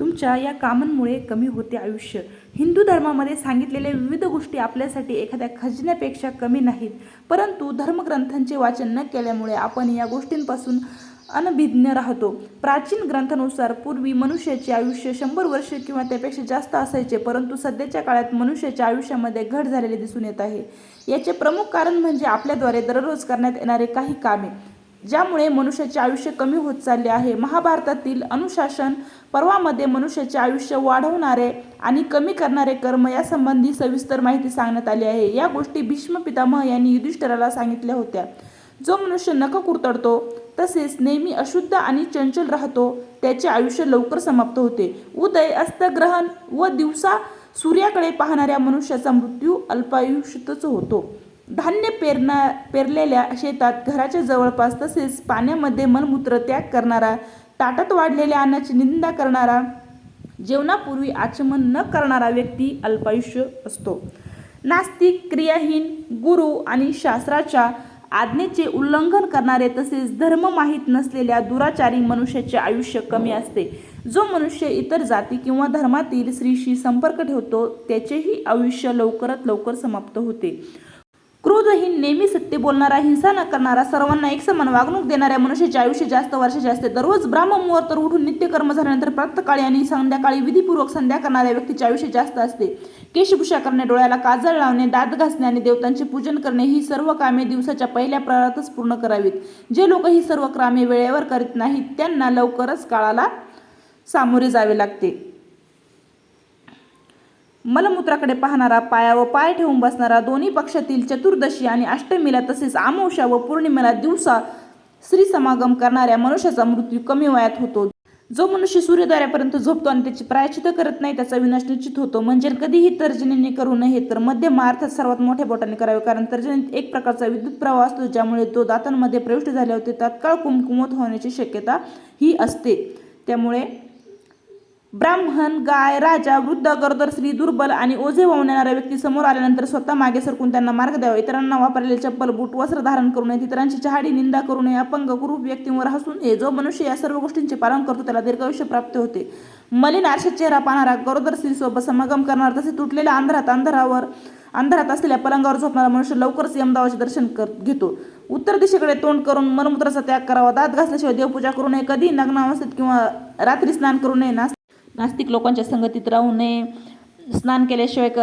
तुमच्या या कामांमुळे कमी होते आयुष्य. हिंदू धर्मामध्ये सांगितलेल्या विविध गोष्टी आपल्यासाठी एखाद्या खजिन्यापेक्षा कमी नाहीत. परंतु धर्मग्रंथांचे वाचन न केल्यामुळे आपण या गोष्टींपासून अनभिज्ञ राहतो. प्राचीन ग्रंथानुसार पूर्वी मनुष्याचे आयुष्य शंभर वर्ष किंवा त्यापेक्षा जास्त असायचे परंतु सध्याच्या काळात मनुष्याच्या आयुष्यामध्ये घट झालेले दिसून येत आहे. याचे प्रमुख कारण म्हणजे आपल्याद्वारे दररोज करण्यात येणारे काही कामे. ज्यामुळे मनुष्याचे आयुष्य कमी होत चालले आहे. महाभारतातील अनुशासन पर्वामध्ये मनुष्याचे आयुष्य वाढवणारे आणि कमी करणारे कर्म यासंबंधी सविस्तर माहिती सांगण्यात आली आहे. या गोष्टी भीष्म पितामह यांनी युधिष्ठराला सांगितल्या होत्या. जो मनुष्य नख कुरतडतो तसेच नेहमी अशुद्ध आणि चंचल राहतो त्याचे आयुष्य लवकर समाप्त होते. उदय अस्तग्रहण व दिवसा सूर्याकडे पाहणाऱ्या मनुष्याचा मृत्यू अल्पायुष्यतच होतो. धान्य पेरणा पेरलेल्या शेतात घराच्या जवळपास तसेच पाण्यामध्ये मलमूत्र त्याग करणारा ताटात वाढलेल्या अन्नाची निंदा करणारा जेवणापूर्वी आचमन न करणारा व्यक्ती अल्पायुष्य असतो. नास्तिक क्रियाहीन गुरु आणि शास्त्राच्या आज्ञेचे उल्लंघन करणारे तसेच धर्म माहीत नसलेल्या दुराचारी मनुष्याचे आयुष्य कमी असते. जो मनुष्य इतर जाती किंवा धर्मातील स्त्रीशी संपर्क ठेवतो त्याचेही आयुष्य लवकरात लवकर समाप्त होते. क्रोधहीन नेहमी सत्य बोलणारा हिंसा न करणारा सर्वांना एक समान वागणूक देणाऱ्या मनुष्याचे आयुष्य जास्त वर्षाचे असते दररोज ब्राह्ममुहूर्त उठून नित्यकर्म झाल्यानंतर प्रातकाळी आणि संध्याकाळी विधीपूर्वक संध्या करणाऱ्या व्यक्तीचे आयुष्य जास्त असते. केशभूषा करणे डोळ्याला काजळ लावणे दात घासणे आणि देवतांचे पूजन करणे ही सर्व कामे दिवसाच्या पहिल्या प्रहारातच पूर्ण करावीत. जे लोक ही सर्व कामे वेळेवर करीत नाहीत त्यांना लवकरच काळाला सामोरे जावे लागते. मलमूत्राकडे पाहणारा पाया व पाय ठेवून बसणारा दोन्ही पक्षातील चतुर्दशी आणि अष्टमीला तसेच आमोशा व पौर्णिमेला दिवसा स्त्री समागम करणाऱ्या मनुष्याचा मृत्यू कमी वयात होतो. जो मनुष्य सूर्योदयापर्यंत झोपतो आणि त्याची प्रायचित करत नाही त्याचा विनाश निश्चित होतो. म्हणजे कधीही तर्जनीने करू नये तर मध्यम अर्थात सर्वात मोठ्या बोटाने करावे कारण तर्जनीत एक प्रकारचा विद्युत प्रवाह असतो ज्यामुळे तो दातांमध्ये प्रविष्ट झाले होते तात्काळ कुमकुमत होण्याची शक्यता ही असते. त्यामुळे ब्राह्मण गाय राजा वृद्ध गरोदर स्त्री दुर्बल आणि ओझे वाहणाऱ्या व्यक्ती समोर आल्यानंतर स्वतः मागे सरकून त्यांना मार्ग द्यावा. इतरांना वापरलेले चप्पल बूट वस्त्र धारण करू नये. इतरांची चहाडी निंदा करू नये. अपंग कुरूप व्यक्तींवर हसून नये जो मनुष्य या सर्व गोष्टींचे पालन करतो त्याला दीर्घायुष्य प्राप्त होते. मलिन आरशात चेहरा पाहणारा गरोदर स्त्रीसोबत समागम करणारा तसेच तुटलेल्या अंधारात अंधारावर अंधारात असलेल्या पलंगावर झोपणारा मनुष्य लवकरच यमदावाचे दर्शन कर घेतो. उत्तर दिशेकडे तोंड करून मलमूत्राचा त्याग करावा. दात घासल्याशिवाय देवपूजा करू नये. कधी नग्न अवस्थेत किंवा रात्री स्नान करू नये. नास नास्तिक लोकांच्या संगतीत राहू नये स्नान केल्याशिवाय क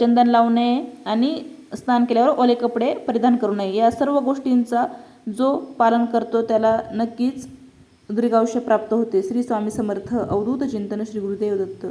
चंदन लावू नये आणि स्नान केल्यावर ओले कपडे परिधान करू नये. या सर्व गोष्टींचा जो पालन करतो त्याला नक्कीच दीर्घायुष्य प्राप्त होते. श्री स्वामी समर्थ. अवधूत चिंतन श्री गुरुदेव दत्त.